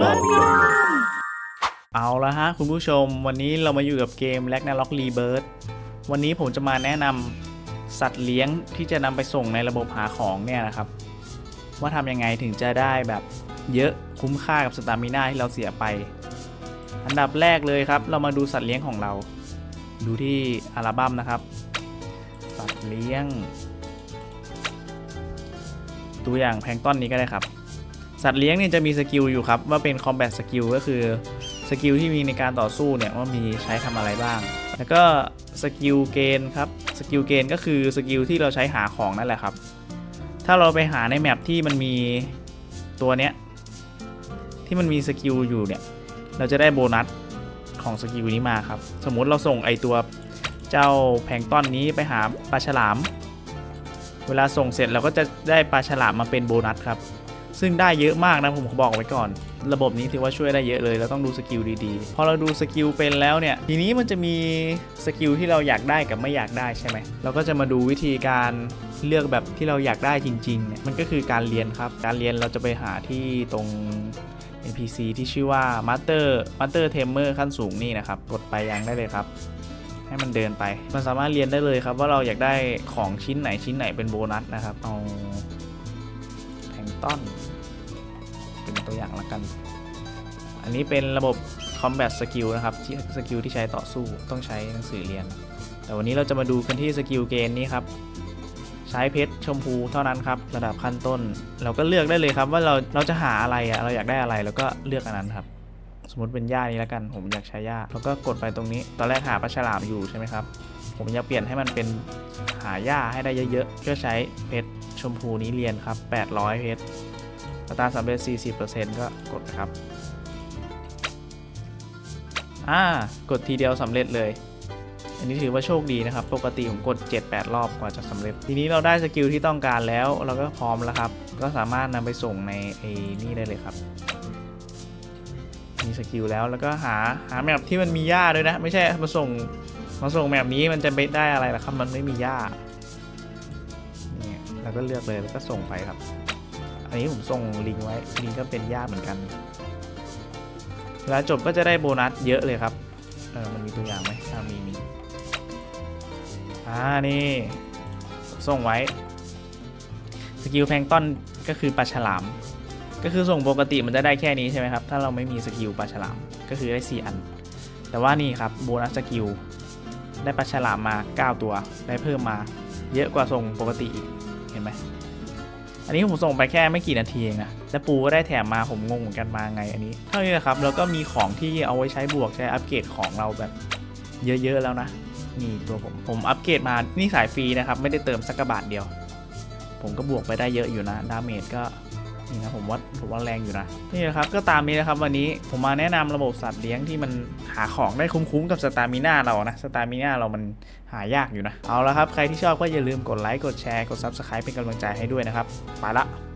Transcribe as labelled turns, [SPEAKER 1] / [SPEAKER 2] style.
[SPEAKER 1] บอน
[SPEAKER 2] เอาละฮะคุณผู้ชม วันนี้เรามาอยู่กับเกม r a g n a r o k Rebirth วันนี้ผมจะมาแนะนำสัตว์เลี้ยงที่จะนำไปส่งในระบบหาของเนี่ยนะครับ ว่าทำยังไงถึงจะได้แบบเยอะคุ้มค่ากับสตามิน่าที่เราเสียไป อันดับแรกเลยครับ เรามาดูสัตว์เลี้ยงของเรา ดูที่อัลบั้มนะครับ สัตว์เลี้ยง ตัวอย่างแพงต้นนี้ก็ได้ครับ สัตว์เลี้ยงเนี่ยจะมีสกิลอยู่ครับ ว่าเป็น combat skill ก็คือสกิลที่มีในการต่อสู้เนี่ยว่ามีใช้ทำอะไรบ้าง แล้วก็สกิลเกณฑ์ครับสกิลเกณฑ์ก็คือสกิลที่เราใช้หาของนั่นแหละครับ ถ้าเราไปหาในแมปที่มันมีตัวเนี้ยที่มันมีสกิลอยู่เนี่ยเราจะได้โบนัสของสกิลนี้มาครับ สมมุติเราส่งไอตัวเจ้าแพงต้อนนี้ไปหาปลาฉลาม เวลาส่งเสร็จเราก็จะได้ปลาฉลามมาเป็นโบนัสครับ ซึ่งได้เยอะมากนะผมบอกไว้ก่อน ระบบนี้ถือว่าช่วยได้เยอะเลยเราต้องดูสกิลดีๆ พอเราดูสกิลเป็นแล้วเนี่ย ทีนี้มันจะมีสกิลที่เราอยากได้กับไม่อยากได้ใช่ไหมเราก็จะมาดูวิธีการเลือกแบบที่เราอยากได้จริงๆเนี่ยมันก็คือการเรียนครับ การเรียนเราจะไปหาที่ตรง NPC ที่ชื่อว่า Master Master Tamer ขั้นสูงนี่นะครับ กดไปยังได้เลยครับให้มันเดินไป มันสามารถเรียนได้เลยครับ ว่าเราอยากได้ของชิ้นไหนชิ้นไหนเป็นโบนัสนะครับ เอาแพงต้อน ตัวอย่างละกัน อันนี้เป็นระบบ combat skill นะครับที่สกิลที่ใช้ต่อสู้ต้องใช้หนังสือเรียน แต่วันนี้เราจะมาดูกันที่สกิลเกณฑ์นี้ครับ ใช้เพชรชมพูเท่านั้นครับ ระดับขั้นต้น เราก็เลือกได้เลยครับว่าเราเราจะหาอะไรอะเราอยากได้อะไรแล้วก็เลือกอันนั้นครับสมมติเป็นหญ้านี้แล้วกัน ผมอยากใช้หญ้าแล้วก็กดไปตรงนี้ ตอนแรกหาปลาฉลามอยู่ใช่ไหมครับ ผมอยากเปลี่ยนให้มันเป็นหาหญ้าให้ได้เยอะๆก็ใช้เพชรชมพูนี้เรียนครับ 800 เพชร อัตราสำเร็จ 40%ก็กดครับ อ่า กดทีเดียวสำเร็จเลย อันนี้ถือว่าโชคดีนะครับ ปกติผมกด 7-8 รอบกว่าจะสำเร็จ ทีนี้เราได้สกิลที่ต้องการแล้ว เราก็พร้อมแล้วครับ ก็สามารถนำไปส่งในไอ้นี่ได้เลยครับมีสกิลแล้วแล้วก็หาหาแมปที่มันมีหญ้าด้วยนะ ไม่ใช่มาส่งมาส่งแมปนี้มันจะไม่ได้อะไรล่ะครับ มันไม่มีหญ้านี่เราก็เลือกเลยแล้วก็ส่งไปครับ อันนี้ผมส่งลิงไว้ ลิงก็เป็นญาติเหมือนกันเวลาจบก็จะได้โบนัสเยอะเลยครับ เออมันมีตัวอย่างไหมอ่ามีมีอ่านี่ส่งไว้ สกิลแพลงต้นก็คือปลาฉลาม ก็คือส่งปกติมันจะได้แค่นี้ใช่ไหมครับ ถ้าเราไม่มีสกิลปลาฉลาม ก็คือได้ 4 อัน แต่ว่านี่ครับโบนัสสกิลได้ปลาฉลามมา 9 ตัว ได้เพิ่มมา เยอะกว่าส่งปกติอีก เห็นไหม อันนี้ผมส่งไปแค่ไม่กี่นาทีเองนะแต่ปูก็ได้แถมมาผมงงเหมือนกันมาไงอันนี้เท่านี้แหละครับแล้วก็มีของที่เอาไว้ใช้บวกใช้อัปเกรดของเราแบบเยอะๆแล้วนะนี่ตัวผมผมอัปเกรดมานี่สายฟรีนะครับไม่ได้เติมสักกระบาทเดียว ผมก็บวกไปได้เยอะอยู่นะดาเมจก็ นี่นะผมว่าผมว่าแรงอยู่นะนี่นะครับก็ตามนี้นะครับวันนี้ผมมาแนะนำระบบสัตว์เลี้ยงที่มันหาของได้คุ้มๆกับสตามิน่าเรานะสตามิน่าเรามันหายากอยู่นะเอาละครับใครที่ชอบก็อย่าลืมกดไลค์กดแชร์กด Subscribe เป็นกำลังใจให้ด้วยนะครับไปละ